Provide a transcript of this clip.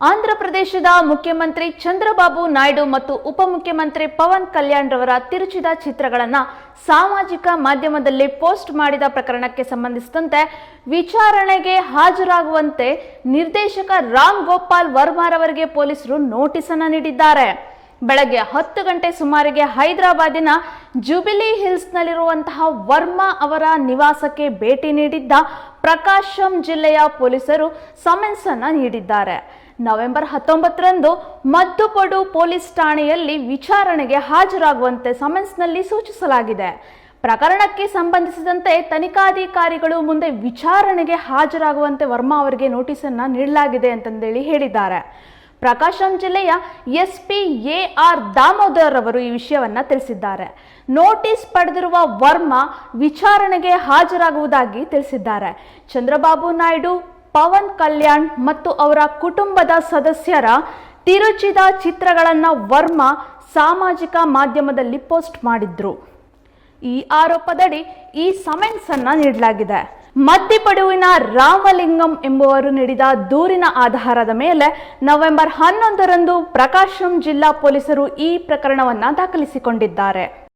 ಆಂಧ್ರಪ್ರದೇಶದ ಮುಖ್ಯಮಂತ್ರಿ ಚಂದ್ರಬಾಬು ನಾಯ್ಡು ಮತ್ತು ಉಪಮುಖ್ಯಮಂತ್ರಿ ಪವನ್ ಕಲ್ಯಾಣ್ ರವರ ತಿರುಚಿದ ಚಿತ್ರಗಳನ್ನು ಸಾಮಾಜಿಕ ಮಾಧ್ಯಮದಲ್ಲಿ ಪೋಸ್ಟ್ ಮಾಡಿದ ಪ್ರಕರಣಕ್ಕೆ ಸಂಬಂಧಿಸಿದಂತೆ ವಿಚಾರಣೆಗೆ ಹಾಜರಾಗುವಂತೆ ನಿರ್ದೇಶಕ ರಾಮ್ ಗೋಪಾಲ್ ವರ್ಮಾರವರಿಗೆ ಪೊಲೀಸರು ನೋಟಿಸ್ ಅನ್ನು ನೀಡಿದ್ದಾರೆ. ಬೆಳಗ್ಗೆ ಹತ್ತು ಗಂಟೆ ಸುಮಾರಿಗೆ ಹೈದರಾಬಾದಿನ ಜುಬಿಲಿ ಹಿಲ್ಸ್ನಲ್ಲಿರುವಂತಹ ವರ್ಮಾ ಅವರ ನಿವಾಸಕ್ಕೆ ಭೇಟಿ ನೀಡಿದ್ದ ಪ್ರಕಾಶಂ ಜಿಲ್ಲೆಯ ಪೊಲೀಸರು ಸಮನ್ಸ್ ಅನ್ನು ನೀಡಿದ್ದಾರೆ. ನವೆಂಬರ್ ಹತ್ತೊಂಬತ್ತರಂದು ಮದ್ದುಪಡು ಪೊಲೀಸ್ ಠಾಣೆಯಲ್ಲಿ ವಿಚಾರಣೆಗೆ ಹಾಜರಾಗುವಂತೆ ಸಮನ್ಸ್ನಲ್ಲಿ ಸೂಚಿಸಲಾಗಿದೆ. ಪ್ರಕರಣಕ್ಕೆ ಸಂಬಂಧಿಸಿದಂತೆ ತನಿಖಾಧಿಕಾರಿಗಳು ಮುಂದೆ ವಿಚಾರಣೆಗೆ ಹಾಜರಾಗುವಂತೆ ವರ್ಮಾ ಅವರಿಗೆ ನೋಟಿಸ್ ಅನ್ನ ನೀಡಲಾಗಿದೆ ಅಂತಂದೇಳಿ ಹೇಳಿದ್ದಾರೆ. ಪ್ರಕಾಶಂ ಜಿಲ್ಲೆಯ S P A R Damodar ಅವರು ಈ ವಿಷಯವನ್ನ ತಿಳಿಸಿದ್ದಾರೆ. ನೋಟಿಸ್ ಪಡೆದಿರುವ ವರ್ಮಾ ವಿಚಾರಣೆಗೆ ಹಾಜರಾಗುವುದಾಗಿ ತಿಳಿಸಿದ್ದಾರೆ. ಚಂದ್ರಬಾಬು ನಾಯ್ಡು, ಪವನ್ ಕಲ್ಯಾಣ್ ಮತ್ತು ಅವರ ಕುಟುಂಬದ ಸದಸ್ಯರ ತಿರುಚಿದ ಚಿತ್ರಗಳನ್ನು ವರ್ಮಾ ಸಾಮಾಜಿಕ ಮಾಧ್ಯಮದಲ್ಲಿ ಪೋಸ್ಟ್ ಮಾಡಿದ್ರು. ಈ ಆರೋಪದಡಿ ಈ ಸಮನ್ಸ್ ಅನ್ನ ನೀಡಲಾಗಿದೆ. ಮದ್ದಿಪಡುವಿನ ರಾಮಲಿಂಗಂ ಎಂಬುವರು ನೀಡಿದ ದೂರಿನ ಆಧಾರದ ಮೇಲೆ ನವೆಂಬರ್ ಹನ್ನೊಂದರಂದು ಪ್ರಕಾಶಂ ಜಿಲ್ಲಾ ಪೊಲೀಸರು ಈ ಪ್ರಕರಣವನ್ನು ದಾಖಲಿಸಿಕೊಂಡಿದ್ದಾರೆ.